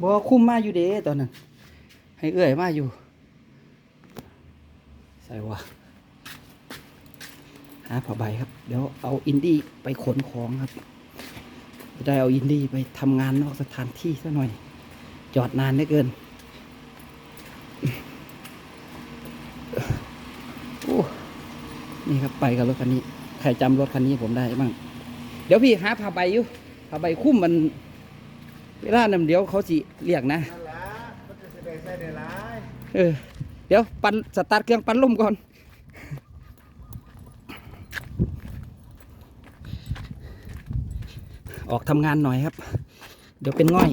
บ่คุ้มมาอยู่เด้ตอนนั้น ให้เอื้อยมาอยู่ ใส่วะหาผ้าใบครับ เดี๋ยวเอาอินดี้ไปขนของครับจะได้เอาอินดี้ไปทำงานนอกสถานที่ซะหน่อย จอดนานเหลือเกิน โอ้ นี่ครับไปกับรถคันนี้ ใครจำรถคันนี้ผมได้บ้าง เดี๋ยวพี่หาผ้าใบอยู่ผ้าใบคุ้มมันเวลานั้นเดี๋ยวเขาสิเรียกนะนั่นละมันะเออเดี๋ยวปันสตาร์ทเครื่องปันลมก่อนออกทำงานหน่อยครับ เดี๋ยวเป็นง่อย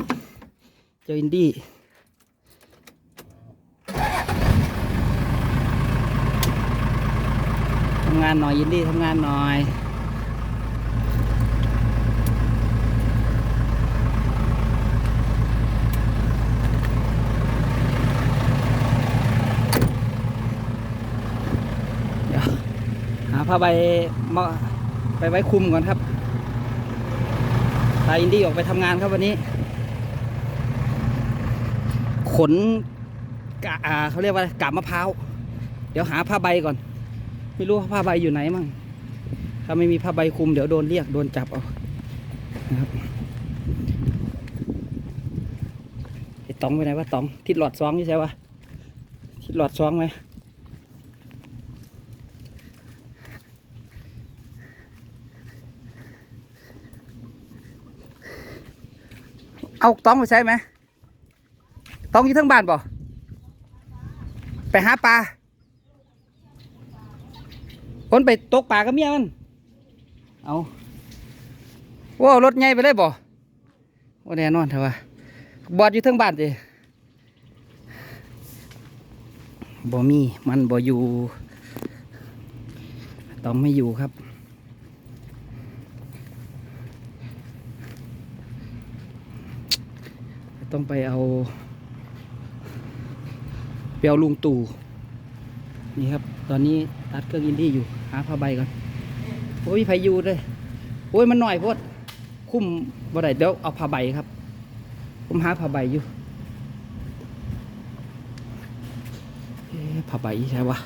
เจออินดี้ทำงานหน่อยอินดี้ทำงานหน่อย เดี๋ยวหา ผ้าใบมาไปไว้คุมก่อนครับพาอินดี้ออกไปทำงานครับวันนี้ ขนกะเขาเรียกว่าไรกาบมะพร้าว เดี๋ยวหาผ้าใบก่อน ไม่รู้ว่าผ้าใบอยู่ไหนมั่ง ถ้าไม่มีผ้าใบคุมเดี๋ยวโดนเรียกโดนจับเอานะครับไอ้ตองไปไหนวะตองทิศหลอดซองนี่ใช่ปะทิศหลอดซองไหม เอาต้องไปใช้ไหมต้องอยู่ทั้งบ้านป่ไปหาปลาคนไปตกปลากับเมียมัน เอาว้ารถใหญ่ไปเลยบ่ว่าแน่นอนเถอะวะบอดอยู่ทั้งบ้านดิบ่มีมันบ่อยู่ ต้องไม่อยู่ครับ ต้องไปเอาไปเอาลุงตู่นี่ครับ ตอนนี้ตัดเครื่องอินดี้อยู่ หาผ้าใบก่อนโอ้ยพายุเลยโอ้ยมันหน่อยพดคุ้มบ่ได้เดี๋ยวเอาผ้าใบครับ ผมหาผ้าใบอยู่ผ้าใบใช่ปะ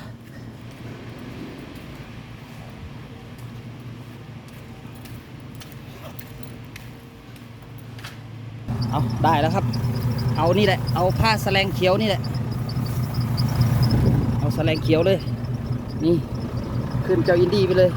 เอาได้แล้วครับ เอานี่แหละ เอาผ้าแสลงเขียวนี่แหละ เอาแสลงเขียวเลย นี่ ขึ้นเจ้าอินดี้ไปเลย